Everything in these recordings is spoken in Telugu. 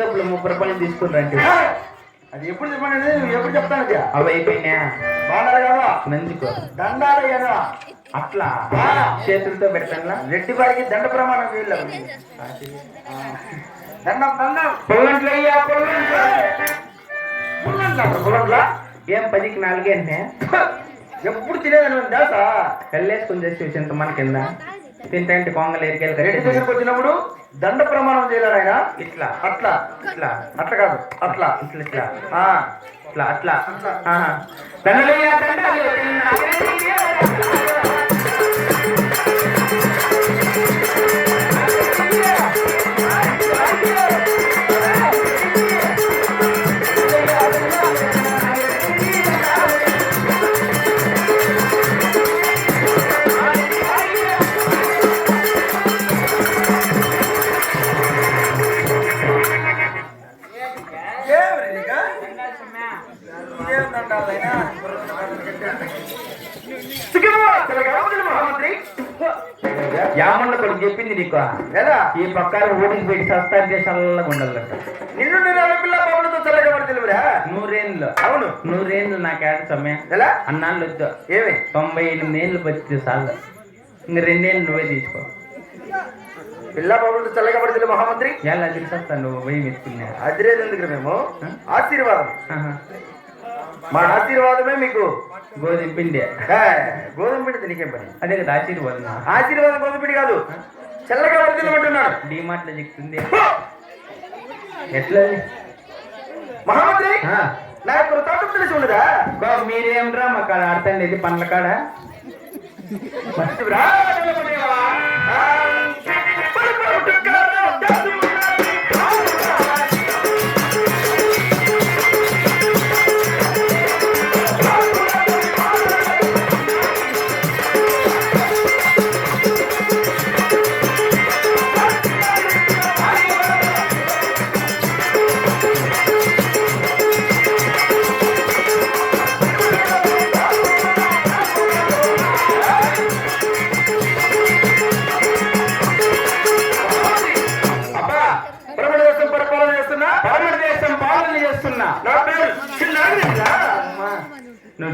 ఇప్పుడు ముప్పై రూపాయలు తీసుకుని రండి అది ఎప్పుడు చెప్పండి? ఎప్పుడు చెప్తాను? అవి అయిపోయినా బాగున్నారు కదా? నందుకో. దండాలు కదా అట్లా. చేతులతో పెట్టాలా రెడ్డి బాడికి దండ ప్రమాణం వీళ్ళు దండం దండం. పొల్లంట్లో. పొల్లంట్లో ఏం పదికి నాలుగే అంటే? ఎప్పుడు తినేదాన్ని తెలుసా? కళ్ళేసుకుని చేసి చింతమని కింద తింటే పొంగల్ ఎరికెళ్ళి దగ్గరకు వచ్చినప్పుడు? దండ ప్రమాణం చేయాలి ఆయన. ఇట్లా అట్లా ఇట్లా. అట్లా కాదు అట్లా ఇట్లా ఇట్లా. ఇట్లా అట్లా. దండలే యామండ చెప్పింది నీకు? ఎలా? ఈ పక్కన ఊరికి పెట్టి సస్తా చల్లగా ఉండాలంట నిన్ను నేను పిల్ల పవన్తో చల్లగా పడి తెలుగురా నూరేళ్ళు. అవును. నూరేళ్ళు నాకేట సమయం. ఎలా? అన్నాళ్ళు వద్దు. ఏమి? తొంభై ఎనిమిది ఏళ్ళు బతికి చాలు. ఇంక రెండేళ్ళు నువ్వే తీసుకో. పిల్ల పవన్తో చల్లగా తెలుగు మహామంత్రి? ఎలా తెలిసొస్తా నువ్వు పోయి మెచ్చుకున్నా అదిరేది ఎందుకు మేము? ఆశీర్వాదం. మా ఆశీర్వాదమే మీకు గోధుమ పిండి గోధుమ పిండి నీకేం పని? అదే కదా ఆశీర్వాదం ఆశీర్వాదం గోధుమ పిండి కాదు. చల్లగా పడి తినమంటున్నాడు డిమార్ట్లో చెప్తుంది. ఎట్లా? మహామంత్రి. నాకు కృతజ్ఞత తెలిసి ఉండదా మీరేంట్రా మా కాడ ఆడతండి ఇది పండ్ల కాడ.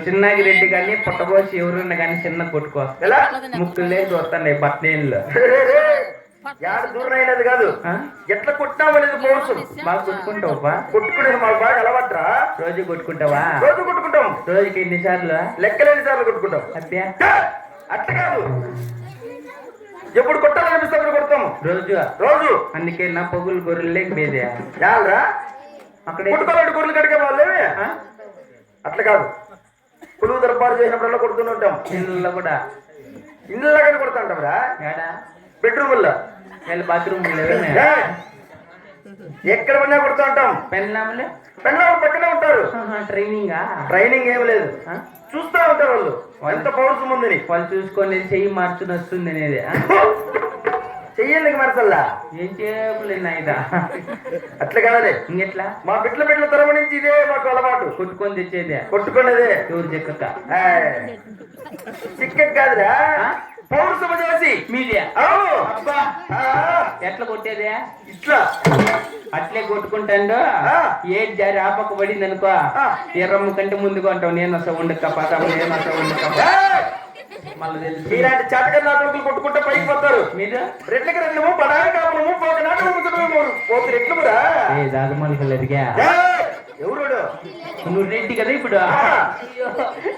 చిన్నగి రెడ్డి కానీ పుట్టబోసి ఎవరున్నా కానీ చిన్న కొట్టుకో. ఎలా? ముక్కులే చూస్తాండి బట్టనేళ్ళు రే, రే, రే. యాడ దూరం అయినది కాదు? ఎట్లా కొట్టినావు అనేది మోసం. బాగా కొట్టుకుంటావు కొట్టుకునేది మాకు బాగా అలవాట్రా. రోజు కొట్టుకుంటావా? రోజు కొట్టుకుంటాం. రోజుకి ఎన్నిసార్లు లెక్కలేని సార్లు కొట్టుకుంటాం? అబ్బా! అట్లా కాదు. ఎప్పుడు కొట్టాలనిపిస్తే అప్పుడు కొడతాము రోజు? రోజు. అందుకే నా పొగులు గొర్రెలే బేదే యాలరా అక్కడే కొట్టుకోవాలంటే గొర్రెలు కడిగే వాళ్ళేమే? ఆ? అట్లా కాదు. పులువు దర్బారు చేసినప్పుడల్లా కొడుతూనే ఉంటాం. ఇళ్ళలో కూడా. ఇళ్ళగానే కొడుతూ ఉంటాం రా. ఏడా? బెడ్రూమ్లో వీళ్ళ బాత్రూమ్ ఎక్కడ పడినా కొడుతూ ఉంటాం. పెళ్ళాములే? పెళ్ళ పక్కనే ఉంటారు. ట్రైనింగా? ట్రైనింగ్ ఏం లేదు? చూస్తా ఉంటారు వాళ్ళు. ఎంత పౌరుషం ఉందని. వాళ్ళు చూసుకొని చెయ్యి మార్చుని వస్తుంది అనేది ఆ? చెయ్యండి మరసల్లా? ఏం చేపలు నాయదా అట్లా కాదులే. ఇంకెట్లా? మా బిడ్డల బిడ్డల తరం నుంచి ఇదే మాకు అలవాటు. కొట్టుకొని తెచ్చేదే. కొట్టుకున్నదే. ఎవరు చెక్కక? చిక్క కాదురా? పౌరుషమ చేసి మీదే. అవును అబ్బా. ఆ, ఎట్లా కొట్టేదే? ఇట్లా. అట్లే కొట్టుకుంటాండు. ఏది జారి ఆపక పడింది అనుకో. ఎర్రమ్మ కంటే ముందుగా ఉంటావు నేను వస్తా ఉండక్క పాతాము నేను వస్తా ఉండక్క మీలాంటి చాటక నాటకులు కొట్టుకుంటే పైకి పోతారు. మీరు? రెట్లకి రెట్లము పడాయి కాపులము పోక నాటకం ముచ్చటము పోతు రెట్లమురా ఏ దాగమల్కలు ఎదిగా? ఏయ్! ఎవరోడు నువ్వు రెడ్డి కదా ఇప్పుడు?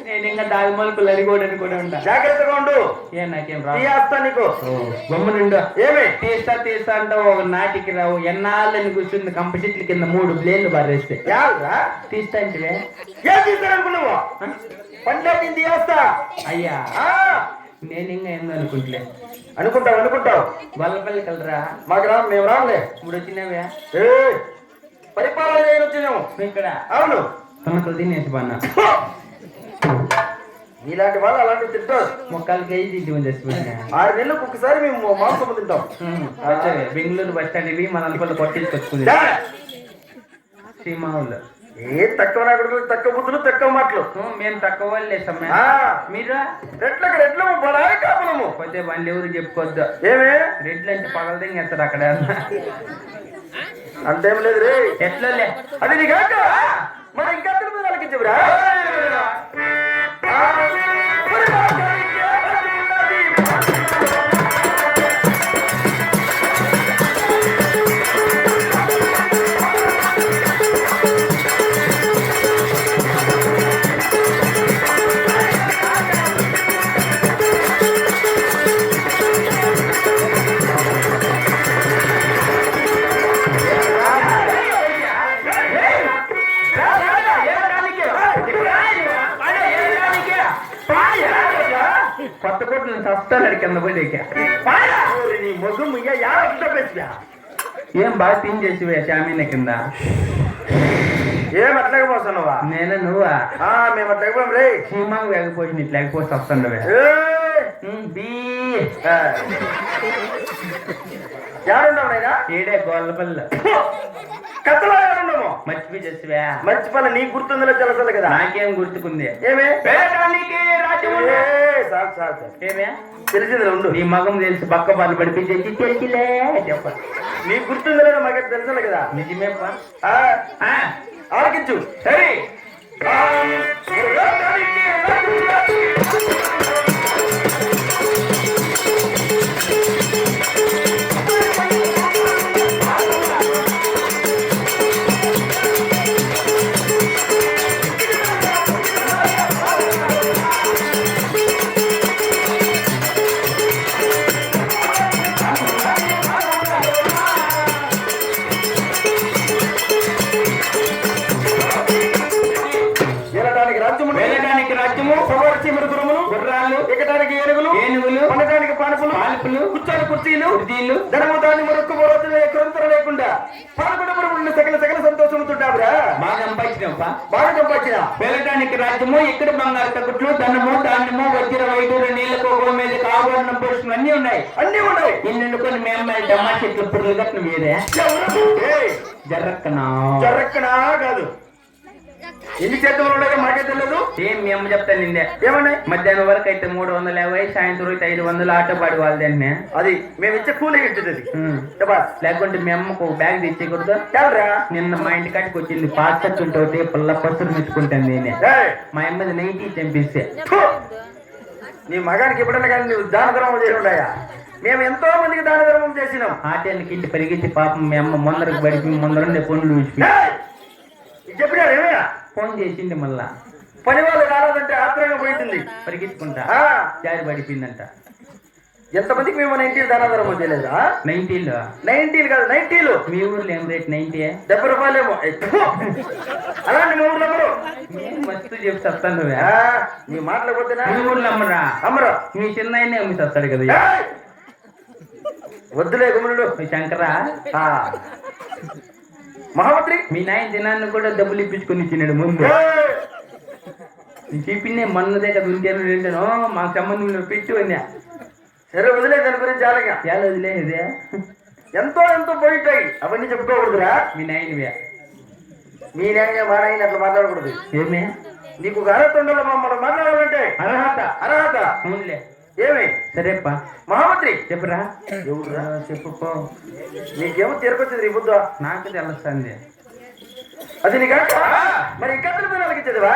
నేను ఇంకా దాగమల్కలు అడిగోడని కూడా ఉంటా. జాగ్రత్తగా ఉండు. ఏ నాకేం టీ రా వేస్తా నీకు గమ్మునుండు ఏమి? తీస్తా తీస్తా అంటావు ఒక నాటికి రావు. ఎన్నాళ్ళని కూర్చుంది కంప చెట్ల కింద మూడు బ్లేడ్లు బారేస్తే తీస్తా అంటే. ఏం తీస్తారనుకున్నావు? పండ్లకి తీయేస్తా అయ్యా. నేను ఇంకా ఏందో అనుకుంటలే. అనుకుంటావు అనుకుంటావు. గొల్లపల్లి కలరా? మాకు రా మేము రాములే. ఇప్పుడు వచ్చినావే? ఏ? పరిపాలన చేయని వచ్చినాము. ఇక్కడ? అవును. తనకు తినేసి బాగా నీలాంటి వాళ్ళు అలాంటివి తింటారు. మొక్కలు కేజీ తింటి ఉంది చచ్చిపోయినా ఆరు నెలలకు ఒకసారి మేము మాంసం తింటాం. బెంగళూరు బస్ స్టాండ్ ఇవి మన అనుకోళ్ళు కొట్టించుకొచ్చుకుంది! శ్రీమావులు. ఏ తక్కువ నాకుడు తక్కువ బుద్ధులు తక్కువ మాటలు? మేము తక్కువ వాళ్ళు మీరు? రెట్లకు రెట్లము బడాయి కాపులము. పోతే వాళ్ళు ఎవరు చెప్పుకోవద్దు ఏమే? రెడ్లు అంటే పగలదింగేస్తారు అక్కడ. అంతేం లేదు రే. ఎట్లలే? అది నీ కాక మరి ఇంకా వాళ్ళకి చెబురా కొట్లు చస్తాడు కింద పడి ఓరి నీ మొగం ఇక యాడ పెట్టుగా ఏం బాగా తిని చేసివే షామీన కింద ఏం అట్లాగే పోతున్నావా? నేను నువ్వా? ఆ, మేము అట్లాగే పోయాం రే సినిమాకు వేగపోయి ఇట్లా లేకపోతే వస్తుండవే. ఏయ్! బీ. ఆ. యాడున్నావు నాయనా? ఏడే గోల్లపల్లి కథలో యాడున్నాము మర్చిపోయి చేసివే మర్చిపోలే నీకు గుర్తుందిలే తెలుసలే కదా. నాకేం గుర్తుకుంది? ఏమే? పేదానికి రాజ్యం చాలు ఏమే? తెలిసిందిలే ఉండు. నీ మగం తెలిసి పక్క పాలు పడిపించేసి తెలిసిలే చెప్ప. నీకు గుర్తుందిలే మాకు తెలుసలే కదా. నిజమే ఆలకించు. సరే. గుర్రాలు ఎక్కడానికి ఏనుగులు ఏనుగులు పండటానికి పానపులు పాల్పులు కూర్చొని కుర్చీలు కుర్చీలు ధనము దాన్ని మరొక్క మరొక ఎక్కడంతర లేకుండా పాల్గొనప్పుడు ఉండే సకల సకల సంతోషముతుంటావురా బాగా సంపాదించినావా బాగా సంపాదించిన వెళ్ళడానికి రాజ్యము ఇక్కడ బంగారు తగ్గుట్లు ధనము ధాన్యము వజ్ర వైడూరు నీళ్ళ కోపం మీద కావాలన్న పోషణలు అన్ని ఉన్నాయి. అన్ని ఉన్నాయి. ఇన్ని కొన్ని మేము టమా చెట్లు పురుగులు కట్టిన మీరే జర్రక్కనా? జరక్కనా కాదు. ఎన్ని చేతులు ఉన్నాయో మాకే తెలియదు. ఏం మేము చెప్తాను నిందే ఏమన్నాయి మధ్యాహ్నం వరకు అయితే మూడు వందల యాభై సాయంత్రం అయితే ఐదు వందలు ఆటో పాడు వాళ్ళది అది మేము ఇచ్చే కూలీ ఇచ్చేది. లేకుంటే మీ అమ్మకు ఒక బ్యాగ్ తెచ్చేయకూడదు. ఎవరా నిన్న మా ఇంటి కాడికి వచ్చింది పాస్ ఉంటే పుల్ల పసురు మెచ్చుకుంటాను నేనే. మా అమ్మది నైటీ చంపిస్తే. నీ మగానికి ఎప్పుడైనా కానీ నువ్వు దాన ధర్మం చేసి ఉన్నాయా మేము ఎంతో మందికి దాన ధర్మం చేసినాం. ఆటోనికి ఇంటి పరిగెత్తి పాపం మీ అమ్మ ముందరకు పడిపి ముందర పనులు చెప్పినాడు ఏమయ్యా? ఫోన్ చేసింది మళ్ళా. పని వాళ్ళు రాలేదంటే ఆత్రంగా పోయింది పరిగెత్తుకుంటా. జారి పడిపోయిందంట. ఎంతమందికి మేము నైన్టీలు దాన ధర్మం చేయలేదా? నైన్టీలో. నైన్టీలు కాదు నైన్టీలు. మీ ఊర్లో ఏం రేట్ నైన్టీ డెబ్బై రూపాయలేమో. అలాంటి మా ఊర్లో అమ్మరు మస్తు చెప్పి చెప్తాను నువ్వే ఆ, నీ మాటలు పోతేనా? మీ ఊర్లో అమ్మరా? అమ్మరు. మీ చిన్న అమ్మి వస్తాడు కదా! వద్దులే గుమ్ముడు మీ శంకరా. మహామంత్రి! మీ నాయన దినాన్ని కూడా డబ్బులు ఇప్పించుకొని ఇచ్చినాడు ముందు. చెప్పిందే మన్నదే కదా ఉంటే మాకు సంబంధం నువ్వు పెట్టు అన్నా సరే వదిలే దాని గురించి అలాగా ఎలా వదిలేదే. ఎంతో ఎంతో పోయింటాయి. అవన్నీ చెప్పుకోకూడదురా. మీ నాయనవే మీ నాయన మా నాయన అట్లా మాట్లాడకూడదు. ఏమే? నీకు అర్హత ఉండాలి మనం మాట్లాడాలంటే. అర్హత? అర్హత? అవునులే. ఏమి? సరేప్పా మహామంత్రి! చెప్పురా. ఎవరురా? చెప్పు పో నీకేమో తిరుపతి నీ బుద్ధ? నాకు తెలుస్తుంది. అది నీ కనుక మరి ఇంకా తిరుపతి చదివా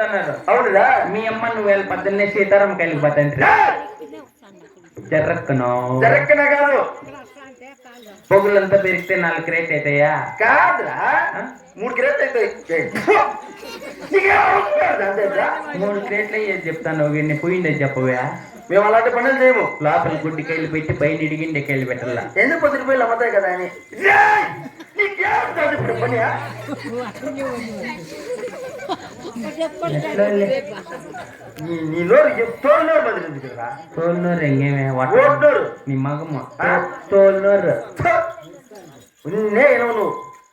లేకుండా బతుకుతున్నారు అవునుదా మీ అమ్మ నువ్వు వేల పద్దెన్నే సీతారాం కైలికి పోతండ్రి జర్రక్కను జరక్కన. కాదు. పొగులంతా పెరిగితే నాలుగు రేట్ అవుతాయా కాదురా? మూడు కిలోలు అవుతాయి? మూడు రేట్లు ఏది చెప్తాను గిన్నె పోయిందే చెప్పవా. మేము అలాంటి పనులు చేయము. లోపల గుడ్డికాయలు పెట్టి బయట ఇడిగిండకాయలు పెట్టాల. ఎందుకు పది రూపాయలు అమ్ముతాయి కదా అని? నోరు బదిలింది కదా? తోలునూరు ఉన్నే నువ్వు.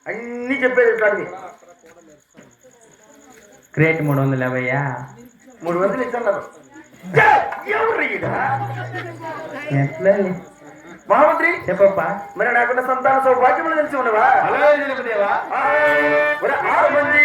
అన్ని చెప్పేది ఇట్లాంటివి. క్రేట్ మూడు వందల యాభైయా మూడు వందలు ఇస్తున్నారు? ఎట్లా మహామంత్రి చెప్పప్పా. మరి నాకున్న సంతాన సౌభాగ్యములు తెలిసి ఉన్నవా? తెలుపుదేవా ఒరే ఆరు మంది.